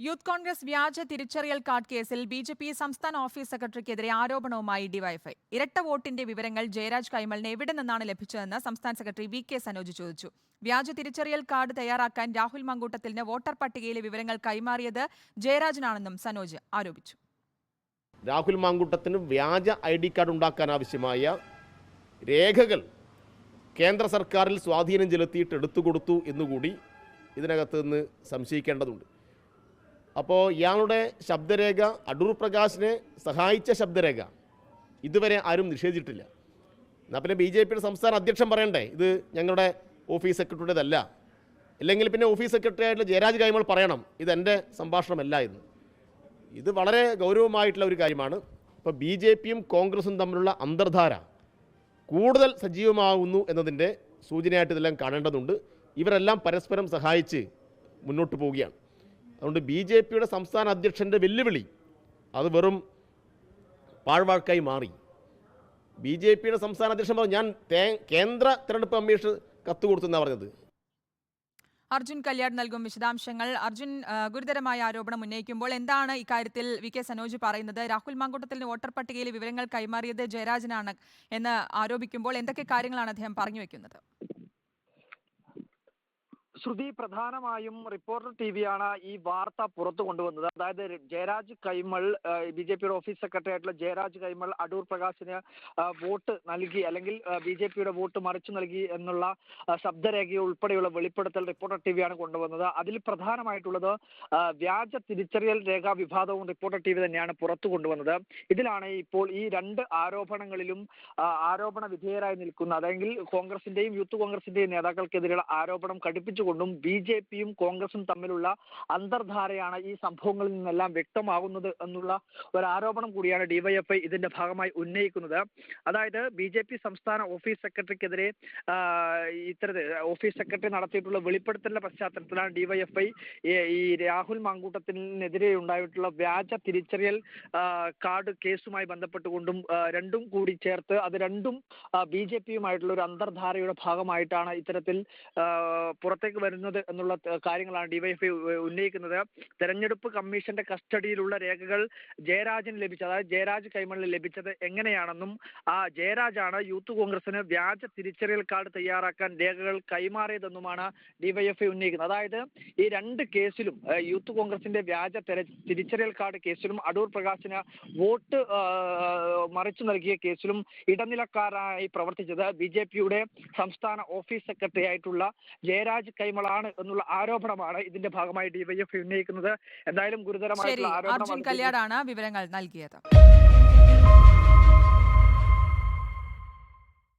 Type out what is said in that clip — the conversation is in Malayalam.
യൂത്ത് കോൺഗ്രസ് വ്യാജ തിരിച്ചറിയൽ കാർഡ് കേസിൽ ബി ജെ പി സംസ്ഥാന ഓഫീസ് സെക്രട്ടറിക്കെതിരെ ആരോപണവുമായി ഡിവൈഎഫ്ഐ ഇരട്ട വോട്ടിന്റെ വിവരങ്ങൾ ജയരാജ് കൈമളിന് എവിടെ നിന്നാണ് ലഭിച്ചതെന്ന് സംസ്ഥാന സെക്രട്ടറി വി കെ സനോജ് ചോദിച്ചു. വ്യാജ തിരിച്ചറിയൽ കാർഡ് തയ്യാറാക്കാൻ രാഹുൽ മങ്കൂട്ടത്തിന് വോട്ടർ പട്ടികയിലെ വിവരങ്ങൾ കൈമാറിയത് ജയരാജനാണെന്നും സനോജ് ആരോപിച്ചു. രാഹുൽ മാങ്കൂട്ടത്തിന് വ്യാജ ഐ ഡി കാർഡ് ഉണ്ടാക്കാൻ ആവശ്യമായ രേഖകൾ കേന്ദ്ര സർക്കാരിൽ സ്വാധീനം ചെലുത്തിയിട്ട് എടുത്തു കൊടുത്തു എന്നുകൂടി ഇതിനകത്ത് നിന്ന് സംശയിക്കേണ്ടതുണ്ട്. അപ്പോൾ ഇയാളുടെ ശബ്ദരേഖ അടൂർ പ്രകാശിനെ സഹായിച്ച ശബ്ദരേഖ. ഇതുവരെ ആരും നിഷേധിച്ചിട്ടില്ല. എന്നാൽ പിന്നെ ബി ജെ പിയുടെ സംസ്ഥാന അധ്യക്ഷൻ പറയണ്ടേ? ഇത് ഞങ്ങളുടെ ഓഫീസ് സെക്രട്ടറിയുടേതല്ല. ഇല്ലെങ്കിൽ പിന്നെ ഓഫീസ് സെക്രട്ടറി ആയിട്ടുള്ള ജയരാജ് കൈമൾ പറയണം ഇതെന്റെ സംഭാഷണമല്ല എന്ന്. ഇത് വളരെ ഗൗരവമായിട്ടുള്ള ഒരു കാര്യമാണ്. ഇപ്പോൾ ബി ജെ പിയും കോൺഗ്രസും തമ്മിലുള്ള അന്തർധാര കൂടുതൽ സജീവമാകുന്നു എന്നതിന്റെ സൂചനയായിട്ട് ഇതെല്ലാം കാണേണ്ടതുണ്ട്. ഇവരെല്ലാം പരസ്പരം സഹായിച്ച് മുന്നോട്ട് പോവുകയാണ്. അതുകൊണ്ട് ബി ജെ പിയുടെ സംസ്ഥാന അധ്യക്ഷന്റെ വെല്ലുവിളി അത് വെറും പാഴ്വാക്കായി മാറി. ബി ജെ പിയുടെ സംസ്ഥാന അധ്യക്ഷൻ പറഞ്ഞു ഞാൻ കേന്ദ്ര തെരഞ്ഞെടുപ്പ് കമ്മീഷൻ കത്ത് കൊടുത്തെന്നാണ് പറഞ്ഞത്. അർജുൻ കല്യാൺ നൽകും വിശദാംശങ്ങൾ. അർജുൻ ഗുരുതരമായ ആരോപണം ഉന്നയിക്കുമ്പോൾ എന്താണ് ഇക്കാര്യത്തിൽ വി കെ സനോജ് പറയുന്നത്? രാഹുൽ മാങ്കൂട്ടത്തിന് വോട്ടർ പട്ടികയിൽ വിവരങ്ങൾ കൈമാറിയത് ജയരാജനാണ് എന്ന് ആരോപിക്കുമ്പോൾ എന്തൊക്കെ കാര്യങ്ങളാണ് അദ്ദേഹം പറഞ്ഞു വെക്കുന്നത്? ശ്രുതി പ്രധാനമായും റിപ്പോർട്ടർ ടി വിയാണ് ഈ വാർത്ത പുറത്തു കൊണ്ടുവന്നത്. അതായത് ജയരാജ് കൈമൾ ബി ജെ പിയുടെ ഓഫീസ് സെക്രട്ടറി ആയിട്ടുള്ള ജയരാജ് കൈമൾ അടൂർ പ്രകാശിന് വോട്ട് നൽകി അല്ലെങ്കിൽ ബി ജെ പിയുടെ വോട്ട് മറിച്ചു നൽകി എന്നുള്ള ശബ്ദരേഖ ഉൾപ്പെടെയുള്ള വെളിപ്പെടുത്തൽ റിപ്പോർട്ടർ ടി വിയാണ് കൊണ്ടുവന്നത്. അതിൽ പ്രധാനമായിട്ടുള്ളത് വ്യാജ തിരിച്ചറിയൽ രേഖാ വിവാദവും റിപ്പോർട്ടർ ടി വി തന്നെയാണ് പുറത്തു കൊണ്ടുവന്നത്. ഇതിലാണ് ഇപ്പോൾ ഈ രണ്ട് ആരോപണങ്ങളിലും ആരോപണ വിധേയരായി നിൽക്കുന്ന അതെങ്കിൽ കോൺഗ്രസിന്റെയും യൂത്ത് കോൺഗ്രസിന്റെയും നേതാക്കൾക്കെതിരെയുള്ള ആരോപണം കടുപ്പിച്ചുകൊണ്ടും ബി ജെ പിയും കോൺഗ്രസും തമ്മിലുള്ള അന്തർധാരയാണ് ഈ സംഭവങ്ങളിൽ നിന്നെല്ലാം വ്യക്തമാകുന്നത് എന്നുള്ള ഒരു ആരോപണം കൂടിയാണ് ഡിവൈഎഫ്ഐ ഇതിന്റെ ഭാഗമായി ഉന്നയിക്കുന്നത്. അതായത് ബി ജെ പി സംസ്ഥാന ഓഫീസ് സെക്രട്ടറിക്കെതിരെ ഇത്തരത്തിൽ ഓഫീസ് സെക്രട്ടറി നടത്തിയിട്ടുള്ള വെളിപ്പെടുത്തലിന്റെ പശ്ചാത്തലത്തിലാണ് ഡിവൈഎഫ്ഐ ഈ രാഹുൽ മാങ്കൂട്ടത്തിനെതിരെ ഉണ്ടായിട്ടുള്ള വ്യാജ തിരിച്ചറിയൽ കാർഡ് കേസുമായി ബന്ധപ്പെട്ടുകൊണ്ടും രണ്ടും കൂടി ചേർത്ത് അത് രണ്ടും ബി ജെ പിയുമായിട്ടുള്ള ഒരു അന്തർധാരയുടെ ഭാഗമായിട്ടാണ് ഇത്തരത്തിൽ ആ, പുറത്തേക്ക് വരുന്നത് എന്നുള്ള കാര്യങ്ങളാണ് ഡിവൈഎഫ്ഐ ഉന്നയിക്കുന്നത്. തെരഞ്ഞെടുപ്പ് കമ്മീഷന്റെ കസ്റ്റഡിയിലുള്ള രേഖകൾ ജയരാജന് ലഭിച്ചത് അതായത് ജയരാജ് കൈമളിന് ലഭിച്ചത് എങ്ങനെയാണെന്നും ആ ജയരാജാണ് യൂത്ത് കോൺഗ്രസിന് വ്യാജ തിരിച്ചറിയൽ കാർഡ് തയ്യാറാക്കാൻ രേഖകൾ കൈമാറിയതെന്നുമാണ് ഡിവൈഎഫ്ഐ ഉന്നയിക്കുന്നത്. അതായത് ഈ രണ്ട് കേസിലും യൂത്ത് കോൺഗ്രസിന്റെ വ്യാജ തെര- തിരിച്ചറിയൽ കാർഡ് കേസിലും അടൂർ പ്രകാശിന് വോട്ട് മറിച്ചു നൽകിയ കേസിലും ഇടനിലക്കാരായി പ്രവർത്തിച്ചത് ബി ജെ പിയുടെ സംസ്ഥാന ഓഫീസ് സെക്രട്ടറി ആയിട്ടുള്ള ജയരാജ് കൈമളാണ് എന്നുള്ള ആരോപണമാണ് ഇതിന്റെ ഭാഗമായി ഡിവൈഎഫ് ഉന്നയിക്കുന്നത്. എന്തായാലും ഗുരുതരമായിട്ടുള്ള ആരോപണം കല്യാടാണ് വിവരങ്ങൾ നൽകിയത്.